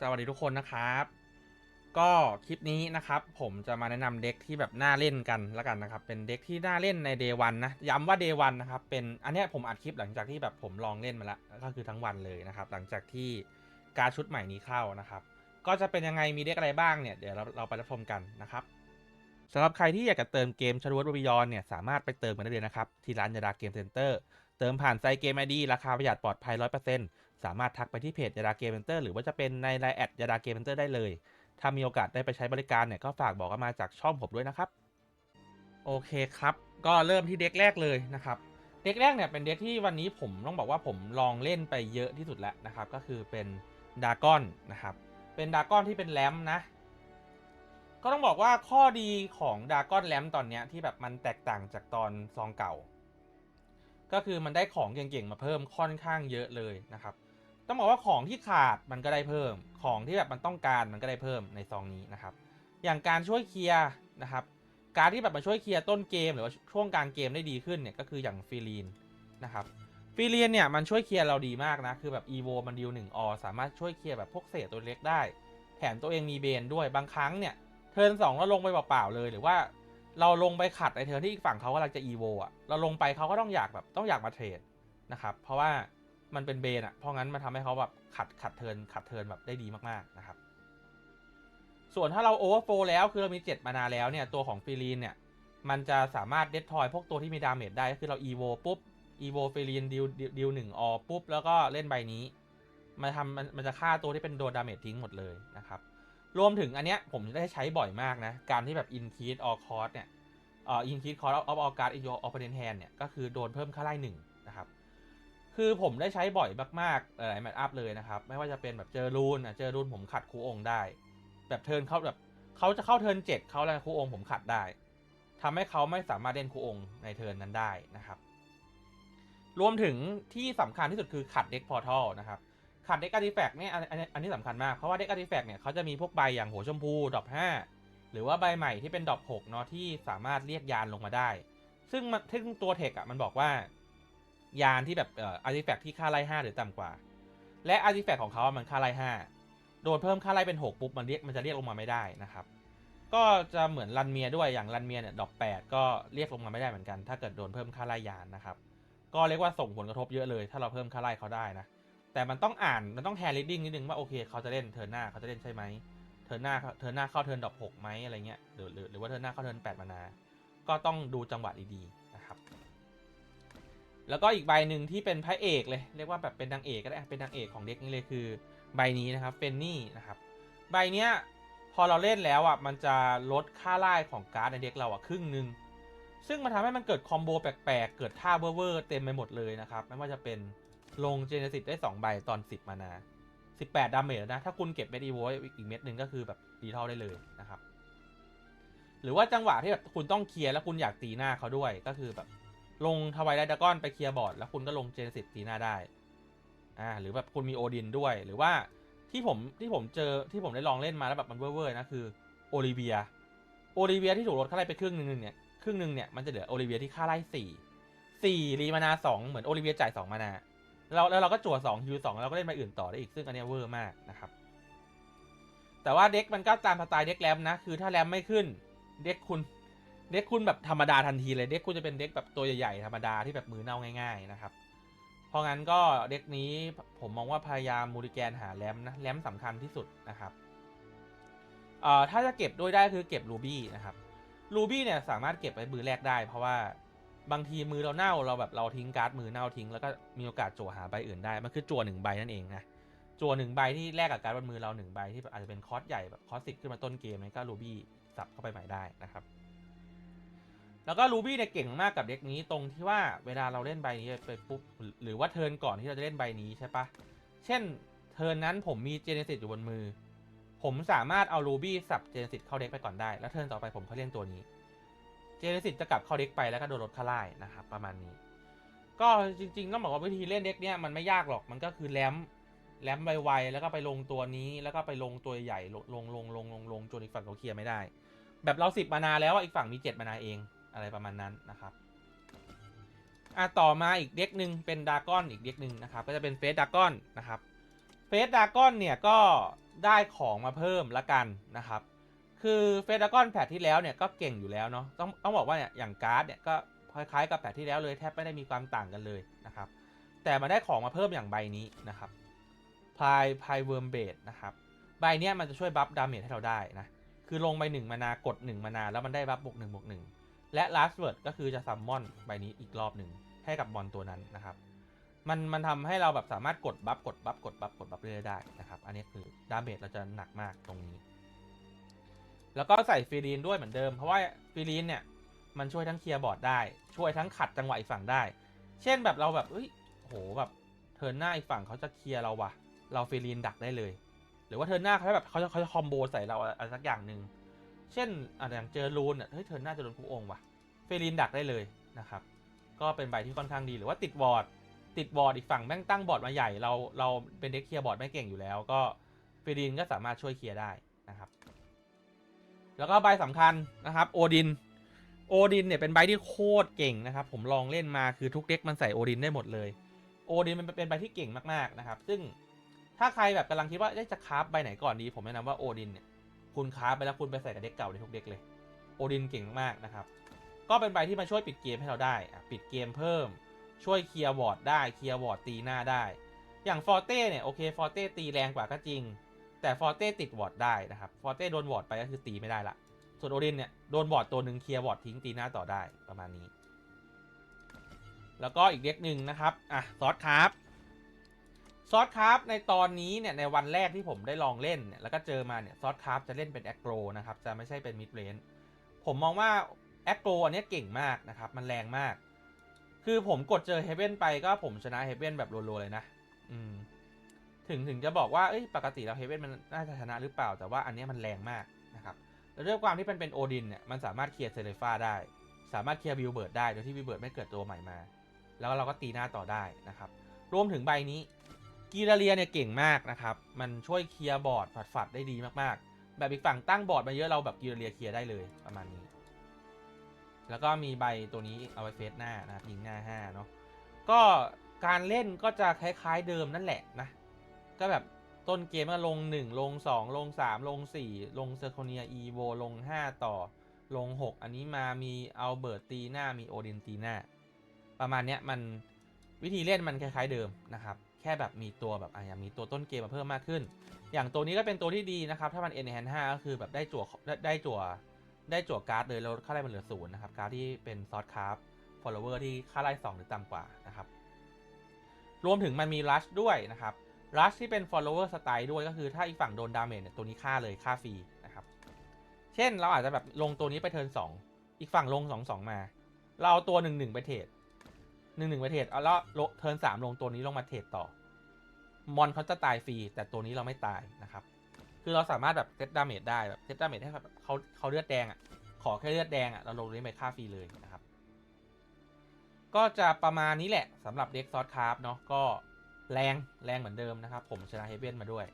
สวัสดีทุกคนนะครับ ก็คลิปนี้นะครับ ผมจะมาแนะนำเด็กที่แบบน่าเล่นกันแล้วกันนะครับ เป็นเด็กที่น่าเล่นใน Day 1นะย้ำว่า Day 1นะครับเป็นอันนี้ผมอัดคลิปหลังจากที่แบบผมลองเล่นมาแล้วก็คือทั้งวันเลยนะครับ หลังจากที่การชุดใหม่นี้เข้านะครับ ก็จะเป็นยังไงมีเด็กอะไรบ้างเนี่ยเดี๋ยวเราเราไปรับชมกันนะครับสำหรับใครที่อยากจะเติมเกมชาร์วบิยอนเนี่ยสามารถไปเติมกันได้เลยนะครับที่ร้านยาดาเกมเซ็นเตอร์เติมผ่านไซเกมไอดีราคาประหยัดปลอดภัย100% สามารถทักไปที่เพจยาดาเกมเซ็นเตอร์หรือว่าจะเป็นในไลน์แอดยาดาเกมเซ็นเตอร์ได้เลย ถ้ามีโอกาสได้ไปใช้บริการเนี่ยก็ฝากบอกกันมาจากช่องผมด้วยนะครับ โอเคครับ ก็เริ่มที่เด็กแรกเลยนะครับ เด็กแรกเนี่ยเป็นเด็กที่วันนี้ผมต้องบอกว่าผมลองเล่นไปเยอะที่สุดแล้วนะครับ ก็คือเป็นดากอนนะครับ เป็นดากอนที่เป็นแรมนะก็ต้องบอกว่าข้อดีของดากอนแรมตอนเนี้ยที่แบบมันแตกต่างจากตอนซองเก่า ก็คือมันได้ของเก่งๆมาเพิ่มค่อนข้างเยอะเลยนะครับ ต้องบอกว่าของที่ขาดมันก็ได้เพิ่ม ของที่แบบมันต้องการมันก็ได้เพิ่มในซองนี้นะครับ อย่างการช่วยเคลียร์นะครับ การที่แบบมาช่วยเคลียร์ต้นเกม หรือว่าช่วงกลางเกมได้ดีขึ้นเนี่ยก็คืออย่างฟีลีนนะครับฟีลีนเนี่ยมันช่วยเคลียร์เราดีมากนะ คือแบบอีโวมันดิวหนึ่งอสามารถช่วยเคลียร์แบบพวกเศษตัวเล็กได้ แถมตัวเองมีเบนด้วยบางครั้งเนี่ยเทิร์นสองเราลงไปเปล่าๆเลย หรือว่าเราลงไปขัดในเทิร์นที่อีกฝั่งเขากำลังจะอีโวอะเราลงไปเขาก็ต้องอยากแบบต้องอยากมาเทรดนะครับเพราะว่า มันเป็นเบนอะเพราะงั้นมันทำให้เขาแบบขัดขัดเทินขัดเทินแบบได้ดีมากๆนะครับ ส่วนถ้าเราโอเวอร์โฟแล้วคือเรามี7มานาแล้วเนี่ยตัวของฟิลีนเนี่ยมันจะสามารถเด t ทอยพวกตัวที่มีดาเมจได้ก็คือเราอีโวปุ๊บอีโวฟิลีนดิวดิวหนึ่งออปุ๊บแล้วก็เล่นใบนี้มันทำมันมันจะฆ่าตัวที่เป็นโดนดาเมจทิ้งหมดเลยนะครับ รวมถึงอันเนี้ยผมได้ใช้บ่อยมากนะ การที่แบบอินคีดออคอร์สเนี่ยเอ่ออินคีดคอร์สออฟออการ์ดอินโยออปเปอร์เนนแฮนเนี่ยก็คือโดนเพิ่มค่าไล่หนึ่ง คือผมได้ใช้บ่อยมากๆหลายแมตช์อัพเลยนะครับ ไม่ว่าจะเป็นแบบเจอรูนอะเจอรูนผมขัดคูองค์ได้ แบบเทิร์นเขาแบบเขาจะเข้าเทิร์นเจ็ดเขาแล้วคูองค์ผมขัดได้ทำให้เขาไม่สามารถเล่นคูองค์ในเทิร์นนั้นได้นะครับ รวมถึงที่สำคัญที่สุดคือขัดเด็กพอร์ทัลนะครับขัดเด็กอาร์ติแฟกต์เนี่ยอันนี้สำคัญมาก เพราะว่าเด็กอาร์ติแฟกต์เนี่ยเขาจะมีพวกใบอย่างหัวชมพูดอกห้าหรือว่าใบใหม่ที่เป็นดอกหกเนาะที่สามารถเรียกยานลงมาได้ ซึ่งซึ่งตัวเทคอะมันบอกว่า ยานที่แบบเอ่ออาร์ติแฟกต์ที่ค่าไล่5หรือต่ำกว่า และอาร์ติแฟกต์ของเขาอะมันค่าไล่5โดนเพิ่มค่าไล่เป็น6ปุ๊บมันเรียกมันจะเรียกลงมาไม่ได้นะครับ ก็จะเหมือนรันเมียด้วยอย่างรันเมียเนี่ยดอก8ก็เรียกลงมาไม่ได้เหมือนกัน ถ้าเกิดโดนเพิ่มค่าไล่ยานนะครับ ก็เรียกว่าส่งผลกระทบเยอะเลย ถ้าเราเพิ่มค่าไล่เขาได้นะแต่มันต้องอ่านมันต้องแทนรีดดิ้งนิดนึงว่าโอเคเขาจะเล่นเทิร์นหน้าเขาจะเล่นใช่ไหมเทิร์นหน้าเทิร์นหน้าเข้าเทิร์นดอก6ไหมอะไรเงี้ยหรือหรือว่าเทิร์นหน้าเข้าเทิร์น8มานา ก็ต้องดูจังหวะดีๆ แล้วก็อีกใบหนึ่งที่เป็นพระเอกเลยเรียกว่าแบบเป็นนางเอกก็ได้เป็นนางเอกของเด็กนี้เลยคือใบนี้นะครับเฟนนี่นะครับใบเนี้ยพอเราเล่นแล้วอะมันจะลดค่าไล่ของการ์ดในเด็กเราอะครึ่งหนึ่งซึ่งมันทำให้มันเกิดคอมโบแปลกๆ เกิดท่าเวอร์เต็มไปหมดเลยนะครับ ไม่ว่าจะเป็นลงเจเนซิตได้ 2 ใบตอน 10 มานา 18 ดาเมจนะ ถ้าคุณเก็บเม็ดอีโวอีกเม็ดหนึ่งก็คือแบบดีเท่าได้เลยนะครับ หรือว่าจังหวะที่แบบคุณต้องเคลียร์แล้วคุณอยากตีหน้าเขาด้วยก็คือแบบ ลงทวายไลดากอนไปเคลียร์บอร์ดแล้วคุณก็ลงเจนสิตตีหน้าได้อ่าหรือแบบคุณมีโอดินด้วยหรือว่าที่ผมที่ผมเจอที่ผมได้ลองเล่นมาแล้วแบบมันเว่อร์ๆนะคือโอลิเวียโอลิเวียที่ถูกลดค่าไล่ไปครึ่งหนึ่งเนี่ยครึ่งหนึ่งเนี่ยมันจะเหลือโอลิเวียที่ค่าไล่สี่สี่รีมานาสองเหมือนโอลิเวียจ่ายสองมานาแล้วแล้วเราก็จั่วสองฮิวสองแล้วเราก็เล่นใบอื่นต่อได้อีกซึ่งอันนี้เวอร์มากนะครับ แต่ว่าเด็กมันก็ตามสไตล์เด็กแรมนะคือถ้าแรมไม่ขึ้นเด็กคุณ เด็กคุณแบบธรรมดาทันทีเลยเด็กคุณจะเป็นเด็กแบบตัวใหญ่ๆธรรมดาที่แบบมือเน่าง่ายๆนะครับ เพราะงั้นก็เด็กนี้ผมมองว่าพยายามมูริแกนหาแรมนะแรมสำคัญที่สุดนะครับเอ่อถ้าจะเก็บด้วยได้คือเก็บรูบี้นะครับรูบี้เนี่ยสามารถเก็บไว้มือแรกได้ เพราะว่าบางทีมือเราเน่าเราแบบเราทิ้งการ์ดมือเน่าทิ้งแล้วก็มีโอกาสจั่วหาใบอื่นได้มันคือจั่วหนึ่งใบนั่นเองนะจั่วหนึ่งใบที่แลกกับการ์ดบนมือเราหนึ่งใบที่อาจจะเป็นคอสใหญ่แบบคอสสิบขึ้นมาต้นเกมนั้นก็รูบี้สับเข้าไปใหม่ได้นะครับ แล้วก็รูบี้เนี่ยเก่งมากกับเด็กนี้ตรงที่ว่าเวลาเราเล่นใบนี้ไปปุ๊บหรือว่าเทิร์นก่อนที่เราจะเล่นใบนี้ใช่ปะเช่นเทิร์นนั้นผมมีเจเนซิตอยู่บนมือ ผมสามารถเอารูบี้สับเจเนซิตเข้าเด็กไปก่อนได้ แล้วเทิร์นต่อไปผมเขาเล่นตัวนี้เจเนซิตจะกลับเข้าเด็กไปแล้วก็โดนลดค่าไล่นะครับประมาณนี้ ก็จริงๆต้องบอกว่าวิธีเล่นเด็กเนี่ยมันไม่ยากหรอกมันก็คือแรมแรมไวๆแล้วก็ไปลงตัวนี้แล้วก็ไปลงตัวใหญ่ลงลงลงลงลงจนอีกฝั่งเขาเคลียร์ไม่ได้ แบบเราสิบมานาแล้วอีกฝั่งมีเจ็ดมานาเอง อะไรประมาณนั้นนะครับอะต่อมาอีกเด็กหนึ่งเป็นดากอนอีกเด็กหนึ่งนะครับ ก็จะเป็นเฟสดากอนนะครับเฟสดากอนเนี่ยก็ได้ของมาเพิ่มละกันนะครับ คือเฟสดากอนแพทที่แล้วเนี่ยก็เก่งอยู่แล้วเนาะต้องต้องบอกว่าเนี่ยอย่างการ์ดเนี่ยก็คล้ายๆกับแพทที่แล้วเลยแทบไม่ได้มีความต่างกันเลยนะครับ แต่มาได้ของมาเพิ่มอย่างใบนี้นะครับพายพายเวิร์มเบดนะครับใบเนี้ยมันจะช่วยบัฟดาเมจให้เราได้นะคือลงไปหนึ่งมานากดหนึ่งมานาแล้วมันได้บัฟบวกหนึ่งบวกหนึ่ง และ last word ก็คือจะซัมมอนใบนี้อีกรอบหนึ่งให้กับบอลตัวนั้นนะครับ มันมันทำให้เราแบบสามารถกดบัฟกดบัฟกดบัฟกดบัฟเรื่อยๆได้นะครับ อันนี้คือดาเมจเราจะหนักมากตรงนี้ แล้วก็ใส่ฟีรีนด้วยเหมือนเดิม เพราะว่าฟีรีนเนี่ยมันช่วยทั้งเคลียร์บอร์ดได้ ช่วยทั้งขัดจังหวะอีกฝั่งได้ เช่นแบบเราแบบเอ้ยโหแบบเทิร์นหน้าอีกฝั่งเขาจะเคลียร์เราว่ะเราฟีรีนดักได้เลย หรือว่าเทิร์นหน้าเขาแบบเขาจะเขาจะคอมโบใส่เราอะไรสักอย่างหนึ่ง เช่นอะอย่างเจอรูนอะเฮ้ยเทิร์นหน้าจะโดนคุกองค์ว่ะ เฟรีนดักได้เลยนะครับ ก็เป็นใบที่ค่อนข้างดีหรือว่าติดบอร์ด ติดบอร์ดอีกฝั่งแม่งตั้งบอร์ดมาใหญ่เราเราเป็นเด็กเคลียร์บอร์ดไม่เก่งอยู่แล้ว ก็เฟรีนก็สามารถช่วยเคลียร์ได้นะครับ แล้วก็ใบสำคัญนะครับโอดินโอดินเนี่ยเป็นใบที่โคตรเก่งนะครับ ผมลองเล่นมาคือทุกเด็กมันใส่โอดินได้หมดเลยโอดินมันเป็นใบที่เก่งมากๆนะครับ ซึ่งถ้าใครแบบกำลังคิดว่าเอ๊ะจะคราฟใบไหนก่อนดี ผมแนะนำว่าโอดินเนี่ย คุณคราไปแล้วคุณไปใส่กับเด็กเก่าในทุกเด็กเลยโอดินเก่งมากนะครับ ก็เป็นใบที่มาช่วยปิดเกมให้เราได้ปิดเกมเพิ่ม ช่วยเคลียร์วอร์ดได้เคลียร์วอร์ดตีหน้าได้ อย่างฟอร์เต้เนี่ยโอเคฟอร์เต้ตีแรงกว่าก็จริง แต่ฟอร์เต้ติดวอร์ดได้นะครับฟอร์เต้โดนวอร์ดไปก็คือตีไม่ได้ละส่วนโอดินเนี่ยโดนวอร์ดตัวหนึ่งเคลียร์วอร์ดทิ้งตีหน้าต่อได้ประมาณนี้ แล้วก็อีกเด็กหนึ่งนะครับอะซอสคราฟ ซอสคราฟในตอนนี้เนี่ยในวันแรกที่ผมได้ลองเล่นเนี่ยแล้วก็เจอมาเนี่ยซอสคราฟจะเล่นเป็นแอคโกรนะครับจะไม่ใช่เป็นมิดเรนผมมองว่าแอคโกรอันนี้เก่งมากนะครับมันแรงมาก คือผมกดเจอเฮเ e นไปก็ผมชนะเฮเ e นแบบรัวๆเลยนะ อืมถึงถึงจะบอกว่าเอ้ยปกติแล้วเฮเ e นมันน่าจะชนะหรือเปล่า แต่ว่าอันนี้มันแรงมากนะครับแล้วด้วยความที่มันเป็นโอดินเนี่ยมันสามารถเคลียร์เซเลฟ้าได้ สามารถเคลียร์วิวเบิร์ดได้โดยที่วิวเบิร์ดไม่เกิดตัวใหม่มา แล้วเราก็ตีหน้าต่อได้นะครับ รวมถึงใบนี้ กีราเลียเนี่ยเก่งมากนะครับ มันช่วยเคลียร์บอร์ดฝัดๆได้ดีมากๆ แบบอีกฝั่งตั้งบอร์ดมาเยอะเราแบบกีราเลียเคลียร์ได้เลยประมาณนี้ แล้วก็มีใบตัวนี้เอาไว้เฟสหน้านะครับยิงหน้าห้าเนาะ ก็การเล่นก็จะคล้ายๆเดิมนั่นแหละนะ ก็แบบต้นเกมก็ลง 1 ลง 2 ลง 3 ลง 4 ลงเซอร์โคเนียอีโวลง 5 ต่อ ลง 6 อันนี้มามีเอาเบิร์ตตีหน้ามีโอเดนตีหน้า ประมาณเนี้ยมันวิธีเล่นมันคล้ายๆเดิมนะครับ แค่แบบมีตัวแบบอะอย่างมีตัวต้นเกมมาเพิ่มมากขึ้น อย่างตัวนี้ก็เป็นตัวที่ดีนะครับ ถ้ามัน N แฮน5ก็คือแบบได้จั่วได้ไดจั่วได้จั่วการ์ดเลยแล้วค่าไล่มันเหลือศูนย์นะครับการ์ดที่เป็นซอสคราฟ follower ที่ค่าไล่2หรือต่ำกว่านะครับรวมถึงมันมี rush ด้วยนะครับ rush ที่เป็น follower style ด้วยก็คือถ้าอีกฝั่งโดนดาเมจเนี่ยตัวนี้ฆ่าเลยฆ่าฟรีนะครับเช่นเราอาจจะแบบลงตัวนี้ไปเทิร์น2อีกฝั่งลง 2 2 มา เราเอาตัว 1 1 ไปเทรด 1 1ไปเทรดเอาแล้วเทิร์น3ลงตัวนี้ลงมาเทรดต่อ มอนเขาจะตายฟรีแต่ตัวนี้เราไม่ตายนะครับ คือเราสามารถแบบเซตดาเมจได้แบบเซตดาเมจให้เขาเขาเลือดแดงอะขอแค่เลือดแดงอะเราลงนี้ไปฆ่าฟรีเลยนะครับ ก็จะประมาณนี้แหละสำหรับเด็กซอสคราฟเนาะก็แรงแรงเหมือนเดิมนะครับ ผมชนะเฮเบนมาด้วย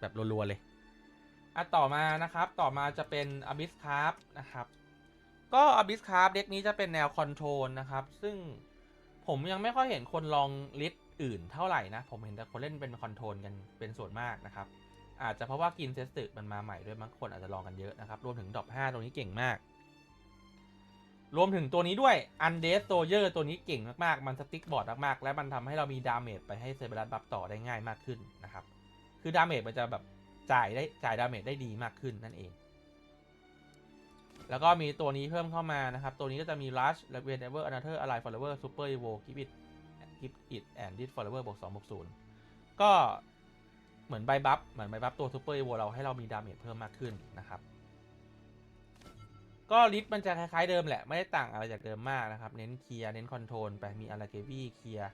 แบบรัวๆเลยอะต่อมานะครับต่อมาจะเป็นอบิสคราฟนะครับก็อบิสคราฟเด็กนี้จะเป็นแนวคอนโทรลนะครับ ซึ่ง ผมยังไม่ค่อยเห็นคนลองลิสต์อื่นเท่าไหร่นะ ผมเห็นแต่คนเล่นเป็นคอนโทรลกันเป็นส่วนมากนะครับ อาจจะเพราะว่ากินเซสตึมันมาใหม่ด้วยบางคนอาจจะลองกันเยอะนะครับ รวมถึงดรอป5ตรงนี้เก่งมาก รวมถึงตัวนี้ด้วย Undead Soldier ตัวนี้เก่งมากๆ มันสติ๊กบอร์ดมากๆ และมันทำให้เรามีดาเมจไปให้เซเบรัสบัฟต่อได้ง่ายมากขึ้นนะครับ คือดาเมจมันจะแบบจ่ายได้จ่ายดาเมจได้ดีมากขึ้นนั่นเอง แล้วก็มีตัวนี้เพิ่มเข้ามานะครับ ตัวนี้ก็จะมี Rush และ Whenever Another Ally Follower Super Evo Keep It Keep It and This Follower บวก2บวก0ก็เหมือนใบบัฟเหมือนใบบัฟตัว Super Evo เราให้เรามีดาเมจเพิ่มมากขึ้นนะครับ ก็ลิสต์มันจะคล้ายๆเดิมแหละ ไม่ได้ต่างอะไรจากเดิมมากนะครับ เน้นเคลียร์เน้นคอนโทรลไปมีอาราเกวี่เคลียร์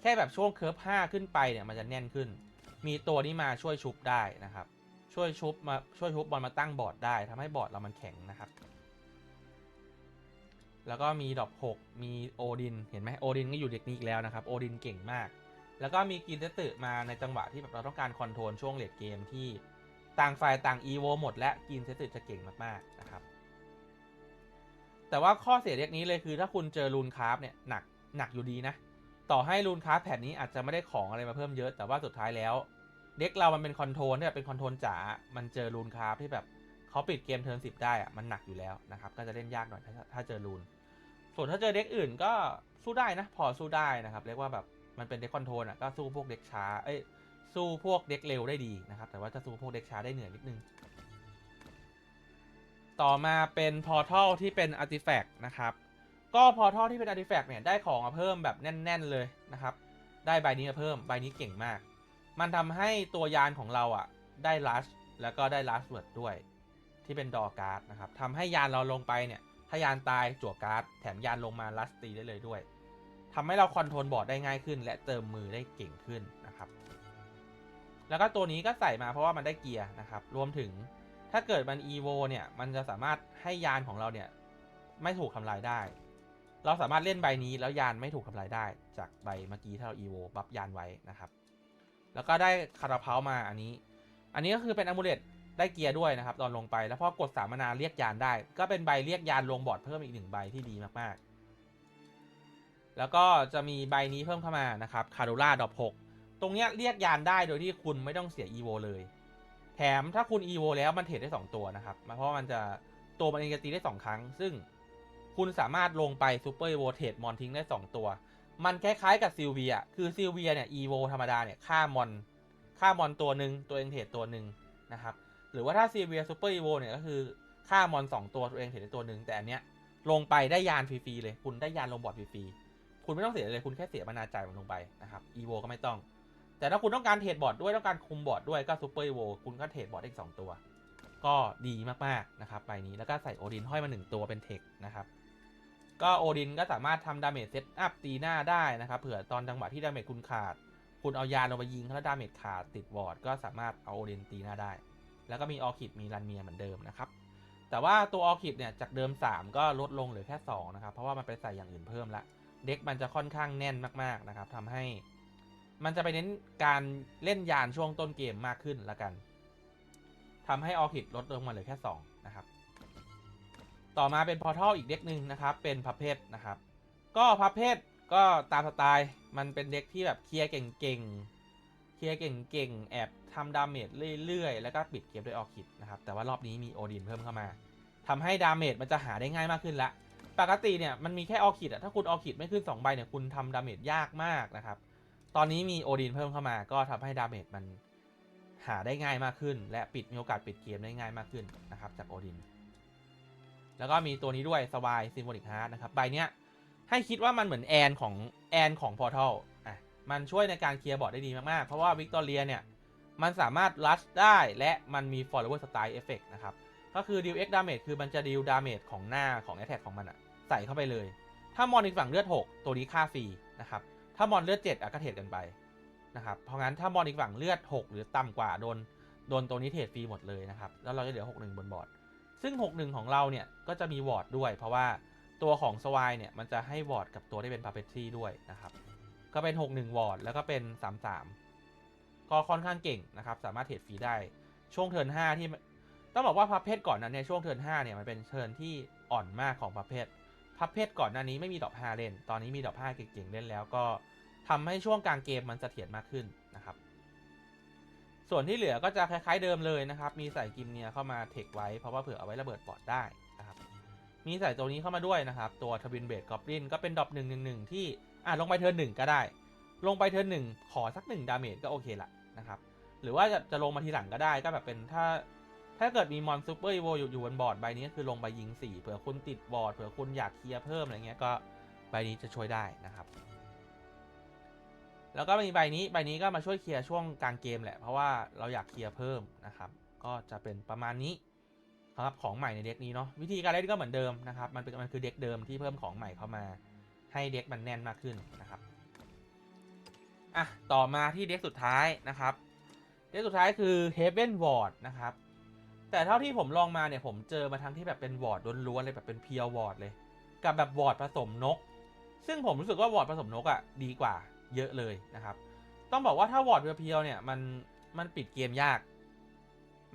แค่แบบช่วงเคิร์ฟ5ขึ้นไปเนี่ยมันจะแน่นขึ้น มีตัวนี้มาช่วยชุบได้นะครับช่วยชุบมาช่วยชุบบอลมาตั้งบอร์ดได้ทำให้บอร์ดเรามันแข็งนะครับ แล้วก็มีดอก6มีโอดิน เห็นไหมโอดินก็อยู่เด็กนี้อีกแล้วนะครับ โอดินเก่งมาก แล้วก็มีกินเตสึมาในจังหวะที่แบบเราต้องการคอนโทรลช่วงเลดเกมที่ต่างฝ่ายต่างอีโวหมด และกินเตสึจะเก่งมากๆนะครับ แต่ว่าข้อเสียเล็กนี้เลยคือ ถ้าคุณเจอรูนคาราฟเนี่ยหนักหนักอยู่ดีนะ ต่อให้รูนคาราฟแผ่นนี้อาจจะไม่ได้ของอะไรมาเพิ่มเยอะ แต่ว่าสุดท้ายแล้ว เด็กเรามันเป็นคอนโทรลที่แบบเป็นคอนโทรลจ๋า มันเจอรูนคาราฟที่แบบเขาปิดเกมเทิร์นสิบได้อะมันหนักอยู่แล้วนะครับ ก็จะเล่นยากหน่อยถ้าถ้าเจอรูน ส่วนถ้าเจอเด็กอื่นก็สู้ได้นะ พอสู้ได้นะครับ เรียกว่าแบบมันเป็นเด็กคอนโทรลอะก็สู้พวกเด็กช้าเอ้ยสู้พวกเด็กเร็วได้ดีนะครับ แต่ว่าจะสู้พวกเด็กช้าได้เหนื่อยนิดนึง ต่อมาเป็นพอทัลที่เป็นอาร์ติแฟกต์นะครับก็พอทัลที่เป็นอาร์ติแฟกต์เนี่ยได้ของมาเพิ่มแบบแน่น ๆ เลยนะครับ ได้ใบนี้มาเพิ่มใบนี้เก่งมาก มันทำให้ตัวยานของเราอะได้ลัชแล้วก็ได้ลัชเวิร์ดด้วย ที่เป็นดอการ์ดนะครับทำให้ยานเราลงไปเนี่ย ถ้ายานตายจั่วการ์ดแถมยานลงมาลัชตีได้เลยด้วยทำให้เราคอนโทรลบอร์ดได้ง่ายขึ้น และเติมมือได้เก่งขึ้นนะครับ แล้วก็ตัวนี้ก็ใส่มาเพราะว่ามันได้เกียร์นะครับ รวมถึงถ้าเกิดมัน EVO เนี่ย มันจะสามารถให้ยานของเราเนี่ย ไม่ถูกทำลายได้ เราสามารถเล่นใบนี้แล้วยานไม่ถูกทำลายได้ จากใบเมื่อกี้ที่เรา EVO บัฟยานไว้นะครับ แล้วก็ได้คาราเพามาอันนี้ อันนี้ก็คือเป็นอ m มูเลต ได้เกียร์ด้วยนะครับตอนลงไปแล้วพอกดสามนาเรียกยานได้ ก็เป็นใบเรียกยานลงบอร์ดเพิ่มอีกหนึ่งใบที่ดีมากๆ แล้วก็จะมีใบนี้เพิ่มเข้ามานะครับคาร์ดูล่าดอกหกตรงเนี้ยเรียกยานได้โดยที่คุณไม่ต้องเสีย EVO เลย แถมถ้าคุณ EVO แล้วมันเทรดได้ 2 ตัวนะครับเพราะมันจะตัวมันเองจะตีได้ 2 ครั้ง ซึ่งคุณสามารถลงไปซูเปอร์ EVO เทรดมอนทิ้งได้ 2 ตัว มันคล้ายๆกับซิลเวียคือซิลเวียเนี่ย EVO ธรรมดาเนี่ยฆ่ามอนฆ่ามอนตัวหนึ่งตัวเองเทรดตัวหนึ่งนะครับ หรือว่าถ้าซิลเวียซูเปอร์ EVO เนี่ยก็คือฆ่ามอน 2 ตัวตัวเองเทรดได้ตัวหนึ่งแต่อันเนี้ยลงไปได้ยานฟรีๆเลย คุณได้ยานลงบอร์ดฟรีๆคุณไม่ต้องเสียอะไรเลยคุณแค่เสียมานาจ่ายมันลงไปนะครับ EVO ก็ไม่ต้อง แต่ถ้าคุณต้องการเทรดบอร์ดด้วยต้องการคุมบอร์ดด้วยก็ซูเปอร์อีโวคุณก็เทรดบอร์ดได้อีกสองตัว ก็ดีมากๆนะครับใบนี้แล้วก็ใส่โอดินห้อยมาหนึ่งตัวเป็นเทคนะครับก็โอดินก็สามารถทำดาเมจเซตอัพตีหน้าได้นะครับเผื่อตอนจังหวะที่ดาเมจคุณขาด คุณเอายาลงไปยิงแล้วดาเมจขาดติดบอร์ดก็สามารถเอาโอดินตีหน้าได้ แล้วก็มีออคิดมีรันเมียเหมือนเดิมนะครับ แต่ว่าตัวออคิดเนี่ยจากเดิม 3 ก็ลดลงเหลือแค่2นะครับ เพราะว่ามันไปใส่อย่างอื่นเพิ่มละเด็กมันจะค่อนข้างแน่นมากๆนะครับทำให้มันจะไปเน้นการเล่นยานช่วงต้นเกมมากขึ้นละกันทำให้ออคิดลดลงมาเหลือแค่2นะครับต่อมาเป็นพอร์ทัลอีกเด็กหนึ่งนะครับ เป็นพับเพชนะครับ ก็พับเพชก็ตามสไตล์มันเป็นเด็กที่แบบเคลียร์เก่งๆ เคลียร์เก่งๆ แอบทำดาเมจเรื่อยๆ แล้วก็ปิดเกมด้วยออคิดนะครับ แต่ว่ารอบนี้มีโอดินเพิ่มเข้ามาทำให้ดาเมจมันจะหาได้ง่ายมากขึ้นละ ปกติเนี่ยมันมีแค่ออคิดอะถ้าคุณออคิดไม่ขึ้น2ใบเนี่ยคุณทำดาเมจยากมากนะครับ ตอนนี้มีโอดินเพิ่มเข้ามา ก็ทำให้ดาเมจมันหาได้ง่ายมากขึ้น และปิดมีโอกาสปิดเกมได้ง่ายมากขึ้นนะครับจากโอดิน แล้วก็มีตัวนี้ด้วยสวายซิมโฟนิกฮาร์ดนะครับใบเนี้ยให้คิดว่ามันเหมือนแอนของแอนของพอร์ทัล มันช่วยในการเคลียร์บอร์ดได้ดีมาก ๆ เพราะว่าวิกตอเรียเนี่ย มันสามารถลัชได้และมันมี follower style effect นะครับ ก็คือ deal x damage คือมันจะ deal damage ของหน้าของ attack ของมันอะใส่เข้าไปเลย ถ้ามอนอีกฝั่งเลือด 6 ตัวนี้ค่าฟรีนะครับ ถ้ามอนเลือด 7อะก็เทรดกันไปนะครับ เพราะงั้นถ้ามอนอีกฝั่งเลือด 6 หรือต่ำกว่าโดนโดนตัวนี้เทรดฟรีหมดเลยนะครับ แล้วเราจะเหลือ 61 บนบอร์ด ซึ่ง 61 ของเราเนี่ยก็จะมีวอร์ดด้วย เพราะว่าตัวของสวายเนี่ยมันจะให้วอร์ดกับตัวที่เป็นพาเพทรีด้วยนะครับ ก็เป็น 61 วอร์ดแล้วก็เป็น 33 ก็ค่อนข้างเก่งนะครับ สามารถเทรดฟรีได้ ช่วงเทิร์น5ที่ต้องบอกว่าพับเพชก่อนนั้นเนี่ยช่วงเทิร์น5เนี่ยมันเป็นเทิร์นที่อ่อนมากของพับเพชพับเพชก่อนหน้านี้ไม่มีดอก5เล่น ตอนนี้มีดอก5เก่งๆเล่นแล้วก็ทำให้ช่วงกลางเกมมันเสถียรมากขึ้นนะครับ ส่วนที่เหลือก็จะคล้ายๆเดิมเลยนะครับ มีใส่กิมเนียเข้ามาเทคไว้เพราะว่าเผื่อเอาไว้ระเบิดปอดได้นะครับ มีใส่ตัวนี้เข้ามาด้วยนะครับ ตัวทวินเบดกอบลินก็เป็นดอปหนึ่งหนึ่งหนึ่งที่ อะลงไปเทิร์นหนึ่งก็ได้ ลงไปเทิร์นหนึ่งขอสักหนึ่งดาเมจก็โอเคละนะครับ หรือว่าจะจะลงมาทีหลังก็ได้ก็แบบเป็นถ้า ถ้าเกิดมีมอนซูเปอร์อีโวอยู่อยู่บนบอร์ดใบนี้ก็คือลงไปยิง4เผื่อคุณติดบอร์ดเผื่อคุณอยากเคลียร์เพิ่มอะไรเงี้ยก็ใบนี้จะช่วยได้นะครับ แล้วก็มีใบนี้ใบนี้ก็มาช่วยเคลียร์ช่วงกลางเกมแหละเพราะว่าเราอยากเคลียร์เพิ่มนะครับ ก็จะเป็นประมาณนี้ครับของใหม่ในเด็กนี้เนาะวิธีการเล่นก็เหมือนเดิมนะครับ มันเป็นมันคือเด็กเดิมที่เพิ่มของใหม่เข้ามา ให้เด็กมันแน่นมากขึ้นนะครับอะต่อมาที่เด็กสุดท้ายนะครับ เด็กสุดท้ายคือ Heaven Ward นะครับแต่เท่าที่ผมลองมาเนี่ยผมเจอมาทั้งที่แบบเป็นวอร์ดล้วนๆเลยแบบเป็นเพียววอร์ดเลย กับแบบวอร์ดผสมนก ซึ่งผมรู้สึกว่าวอร์ดผสมนกอะ่ะดีกว่าเยอะเลยนะครับ ต้องบอกว่าถ้าวอร์ดเพียวเนี่ยมันมันปิดเกมยาก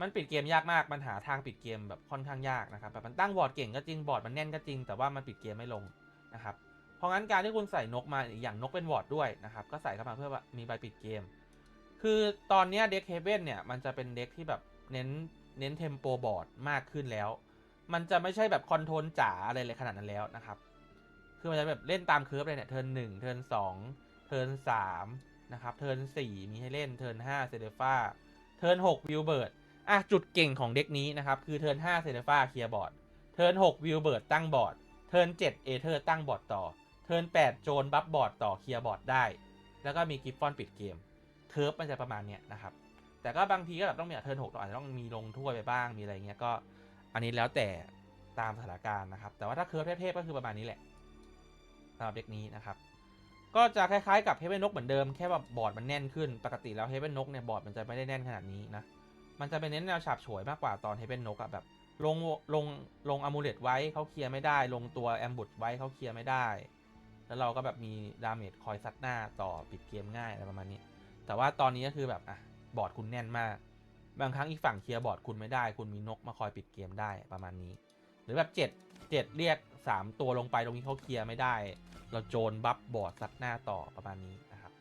มันปิดเกมยากมากมันหาทางปิดเกมแบบค่อนข้างยากนะครับแบบมันตั้งวอร์ดเก่งก็จริงบอร์ดมันแน่นก็จริง แต่ว่ามันปิดเกมไม่ลงนะครับ ราะงั้นการที่คุณใส่นกมาอีกอย่างนกเป็นวอร์ดด้วยนะครับ ก็ใส่เข้ามาเพื่อมีใบปิดเกม คือตอนนี้เด็กเฮเ e นเนี่ย มันจะเป็นเด็กที่แบบเน้นเน้นเทมโปบอร์ดมากขึ้นแล้ว มันจะไม่ใช่แบบคอนโทรลจ๋าอะไรเลยขนาดนั้นแล้วนะครับ คือมันจะแบบเล่นตามเคิร์ฟเลยเนี่ยเทิร์นหนึ่งเทิร์นสองเทิร์นสามนะครับเทิร์นสี่มีให้เล่นเทิร์นห้าเซเดฟ้าเทิร์นหกวิวเบิร์ดอะจุดเก่งของเด็กนี้นะครับ คือเทิร์นห้าเซเดฟ้าเคลียร์บอร์ดเทิร์นหกวิวเบิร์ดตั้งบอร์ดเทิร์นเจ็ดเอเธอร์ตั้งบอร์ดต่อ เทิร์นแปดโจนบัฟบอร์ดต่อเคลียร์บอร์ดได้ แล้วก็มีกิฟฟอนปิดเกมเคิร์ฟมันจะประมาณเนี้ยนะครับ แต่ก็บางทีก็แบบต้องมีเทิร์นหกอาจจะต้องมีลงถ้วยไปบ้าง มีอะไรเงี้ยก็ อันนี้แล้วแต่ตามสถานการณ์นะครับ แต่ว่าถ้าเคิร์ฟเทพๆก็คือประมาณนี้แหละสำหรับเด็กนี้นะครับ ก็จะคล้ายๆกับเฮเ e นนกเหมือนเดิม แค่แบบบอร์ดมันแน่นขึ้น ปกติแล้วเฮเ e นนกเนี่ยบอร์ดมันจะไม่ได้แน่นขนาดนี้นะ มันจะเป็นเน้นแนวฉาบฉวยมากกว่าตอนเฮเ e นนกอะแบบลงลงลงอะมูเลตไว้เขาเคลียร์ไม่ได้ ลงตัวแอมบุดไว้เขาเคลียร์ไม่ได้ แล้วเราก็แบบมีดาเมจคอยซัดหน้าต่อปิดเกมง่ายอะไรประมาณนี้ แต่ว่าตอนนี้ก็คือแบบอะบอร์ดคุณแน่นมาก บางครั้งอีกฝั่งเคลียร์บอร์ดคุณไม่ได้ คุณมีนกมาคอยปิดเกมได้ประมาณนี้ หรือแบบเจ็ดเจ็ดเรียกสามตัวลงไปตรงนี้เขาเคลียร์ไม่ได้ เราโจนบัฟบอร์ดซัดหน้าต่อประมาณนี้นะครับ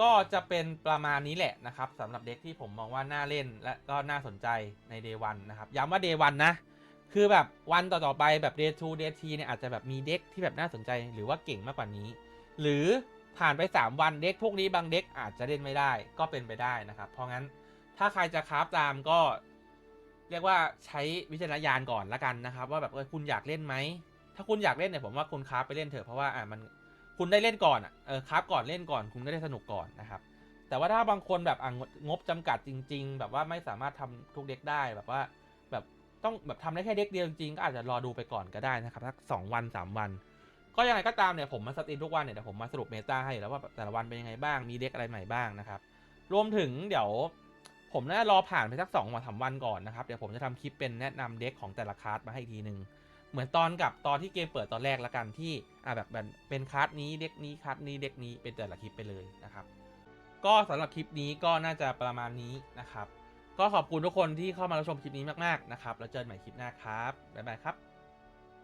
ก็จะเป็นประมาณนี้แหละนะครับสำหรับเด็กที่ผมมองว่าน่าเล่นและก็น่าสนใจใน Day 1นนะครับย้ำว่า Day 1นะ คือแบบวันต่อๆไปแบบ Day 2 Day 3เนี่ยอาจจะแบบมีเด็กที่แบบน่าสนใจหรือว่าเก่งมากกว่านี้ หรือผ่านไป 3 วันเด็กพวกนี้บางเด็กอาจจะเล่นไม่ได้ก็เป็นไปได้นะครับ เพราะงั้นถ้าใครจะคราฟตามก็ เรียกว่าใช้วิจารณญาณก่อนละกันนะครับ ว่าแบบคุณอยากเล่นไหมถ้าคุณอยากเล่นเนี่ยผมว่าคุณคราฟไปเล่นเถอะเพราะว่าอะมันคุณได้เล่นก่อนอะเออคราฟก่อนเล่นก่อนคุณก็ได้สนุกก่อนนะครับ แต่ว่าถ้าบางคนแบบอะงบงบจำกัดจริง ๆ แบบว่าไม่สามารถทำทุกเด็กได้แบบว่า ต้องแบบทำได้แค่เด็กเดียวจริงๆก็อาจจะรอดูไปก่อนก็ได้นะครับสักสองวันสามวัน ก็ยังไงก็ตามเนี่ยผมมาสตรีมทุกวันเนี่ยเดี๋ยวผมมาสรุปเมตาให้แล้วว่าแต่ละวันเป็นยังไงบ้างมีเด็กอะไรใหม่บ้างนะครับ รวมถึงเดี๋ยวผมน่าจะรอผ่านไปสักสองวันสามวันก่อนนะครับเดี๋ยวผมจะทำคลิปเป็นแนะนำเด็กของแต่ละคลาสมาให้ทีหนึ่งเหมือนตอนกับตอนที่เกมเปิดตอนแรกละกันที่อ่าแบบเป็นคลาสนี้เด็กนี้คลาสนี้เด็กนี้เป็นแต่ละคลิปไปเลยนะครับ ก็สำหรับคลิปนี้ก็น่าจะประมาณนี้นะครับ ก็ขอบคุณทุกคนที่เข้ามารับชมคลิปนี้มากๆนะครับ แล้วเจอกันใหม่คลิปหน้าครับ บ๊ายบายครับ